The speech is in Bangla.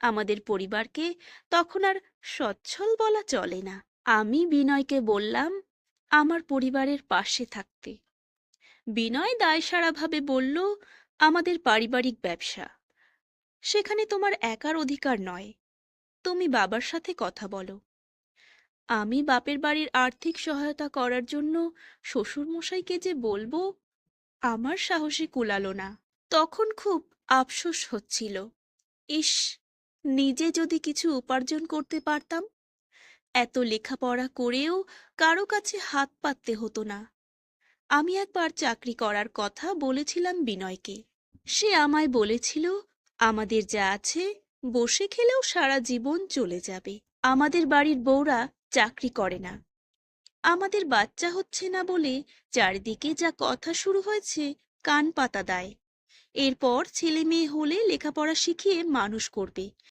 আমাদের পরিবারকে তখন আর সচ্ছল বলা চলে না। আমি বিনয়কে বললাম, আমার পরিবারের পাশে থাকতে। বিনয় দায়সারাভাবে বলল, আমাদের পারিবারিক ব্যবসা। সেখানে তোমার একার অধিকার নয়। তুমি বাবার সাথে কথা বলো। আমি বাপের বাড়ির আর্থিক সহায়তা করার জন্য শ্বশুরমশাইকে যে বলব, আমার সাহসে কুলালো না। তখন খুব আফসোস হচ্ছিল। ইস নিজে যদি কিছু উপার্জন করতে পারতাম? এত লেখাপড়া করেও কারও কাছে হাত পাততে হতো না। আমি একবার চাকরি করার কথা বলেছিলাম বিনয়কে। সে আমায় বলেছিল, আমাদের যা আছে, বসে খেলেও সারা জীবন চলে যাবে। আমাদের বাড়ির বউরা চাকরি করে না। আমাদের বাচ্চা হচ্ছে না বলে চারিদিকে যা কথা শুরু হয়েছে, কান পাতা দেয়। এরপর ছেলে মেয়ে হলে লেখাপড়া শিখিয়ে মানুষ করবে।